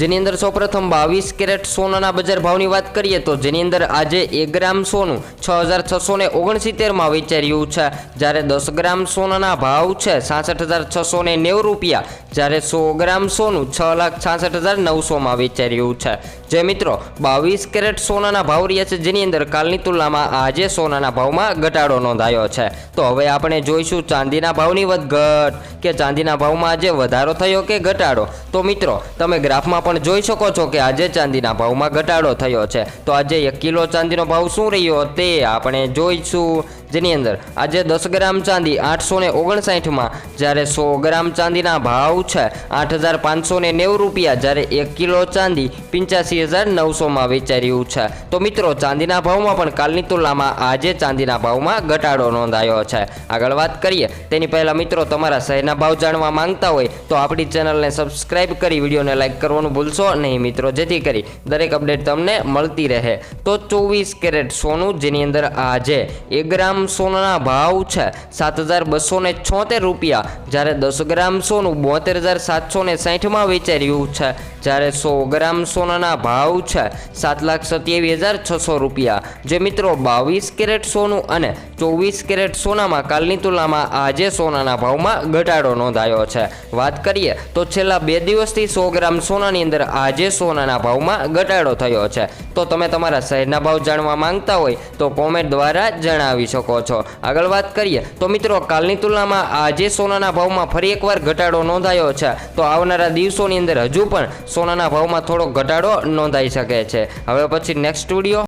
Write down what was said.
જેની અંદર સૌપ્રથમ બાવીસ કેરેટ સોનાના બજાર ભાવની વાત કરીએ તો જેની અંદર આજે એક ગ્રામ સોનું છ હજાર છસો ને ઓગણસિત્તેરમાં વેચાઈ છે. જ્યારે દસ ગ્રામ સોનાના ભાવ છે સાસઠ હજાર છસો ને નેવું રૂપિયા, જ્યારે સો ગ્રામ સોનું છ લાખ છાસઠ હજાર નવસોમાં વેચાઈ છે. જે મિત્રો, બાવીસ કેરેટ સોનાના ભાવ રહ્યા છે જેની અંદર કાલની તુલનામાં આજે સોનાના ભાવમાં ઘટાડો નોંધાયો છે. તો હવે આપણે જોઈશું ચાંદીના ભાવની વધઘટ, કે ચાંદીના ભાવમાં આજે વધારો થયો કે ઘટાડો? તો મિત્રો, તમે ગ્રાફમાં પણ જોઈ શકો છો કે આજે ચાંદીના ભાવમાં ઘટાડો થયો છે. તો આજે એક કિલો ચાંદીનો ભાવ શું રહ્યો તે આપણે જોઈશું. જેની અંદર આજે દસ ગ્રામ ચાંદી આઠસો ને ઓગણસાઠમાં, જ્યારે સો ગ્રામ ચાંદીના ભાવ છે આઠ હજાર પાંચસો ને નેવું રૂપિયા, જ્યારે એક કિલો ચાંદી પંચ્યાસી હજાર નવસોમાં વેચાઈ છે. તો મિત્રો, ચાંદીના ભાવમાં પણ કાલની તુલનામાં આજે ચાંદીના ભાવમાં ઘટાડો નોંધાયો છે. આગળ વાત કરીએ, તેની પહેલાં મિત્રો, તમારા શહેરના ભાવ જાણવા માંગતા હોય, તો આપણી ચેનલને સબસ્ક્રાઇબ કરી, વિડીયોને લાઇક કરવાનું ભૂલશો નહીં મિત્રો. જેથી કરી દરેક અપડેટ તમને મળતી રહે. તો ચોવીસ કેરેટ સોનું, જેની અંદર આજે એક ગ્રામ સોનાના ભાવ છે. સાત હજાર બસો ને છોતેર રૂપિયા. જ્યારે દસ ગ્રામ સોનું બોતેર હજાર સાતસો ને સાહીઠમાં વેચાઈ રહ્યું છે. જ્યારે સો ગ્રામ સોનાના ભાવ છે, સાત લાખ સત્યાવીસ હજાર છસો રૂપિયા. જે મિત્રો બાવીસ કેરેટ સોનું અને ચોવીસ કેરેટ સોનામાં કાલની તુલનામાં આજે સોનાના ભાવમાં ઘટાડો નોંધાયો છે. વાત કરીએ તો છેલ્લા બે દિવસથી સો ગ્રામ સોનાની અંદર આજે સોનાના ભાવમાં ઘટાડો થયો છે. તો તમે તમારા શહેરના ભાવ જાણવા માંગતા હોય તો કોમેન્ટ દ્વારા જણાવી શકો છો. આગળ વાત કરીએ, તો મિત્રો કાલની તુલનામાં આજે સોનાના ભાવમાં ફરી એકવાર ઘટાડો નોંધાયો છે. તો આવનારા દિવસોની અંદર હજુ પણ સોનાના ભાવમાં થોડો ઘટાડો નોંધાઈ શકે છે. હવે પછી નેક્સ્ટ વીડિયો